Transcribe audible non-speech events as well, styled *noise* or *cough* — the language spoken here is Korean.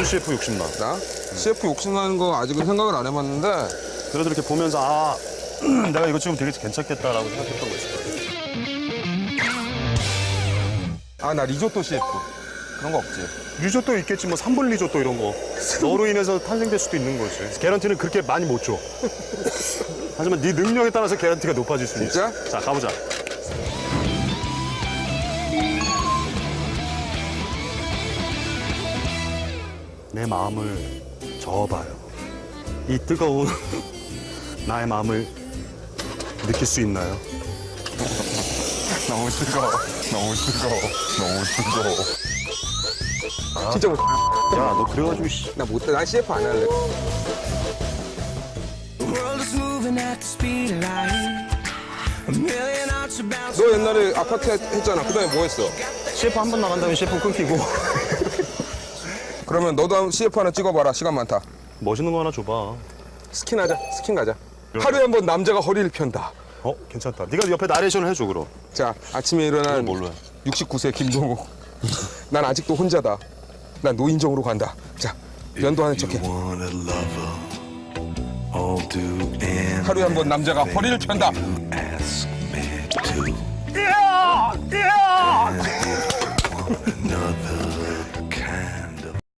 무슨 CF 욕심나? 나 CF 욕심나는 거 아직은 생각을 안 해봤는데 그래서 이렇게 보면서 아 *clears throat* 내가 이거 지금 되게 괜찮겠다라고 생각했던 거 있어. 아나 리조또 CF 그런 거 없지. 리조또 있겠지 뭐 3분 리조또 이런 거. 너로 인해서 탄생될 수도 있는 거지. 개런티는 그렇게 많이 못 줘. *laughs* 하지만 네 능력에 따라서 개런티가 높아질 수 있어. 진짜? 자 가보자. 내 마음을 저어봐요. 이 뜨거운 *laughs* 나의 마음을 느낄 수 있나요? *laughs* 너무 뜨거워. 너무 뜨거워. 너무 뜨거워. 진짜 못. 야 너 그래가지고 씨. 나 못. 난 CF 안 할래. 너 옛날에 아파트 했- 했잖아. 그다음에 뭐 했어? CF 한번 나간 다음에 CF 끊기고 그러면 너도 한번 CF 하나 찍어봐라. 시간 많다. 멋있는 거 하나 줘봐. 스킨 하자. 스킨 가자. 하루에 한 번 남자가 허리를 편다. 어 괜찮다. 네가 옆에 나레이션을 해줘 그럼. 자, 아침에 일어난 뭘로 해? 69세 김동욱. *laughs* 난 아직도 혼자다. 난 노인정으로 간다. 자, 면도하는 척해. 하루에 한 번 남자가 허리를 편다.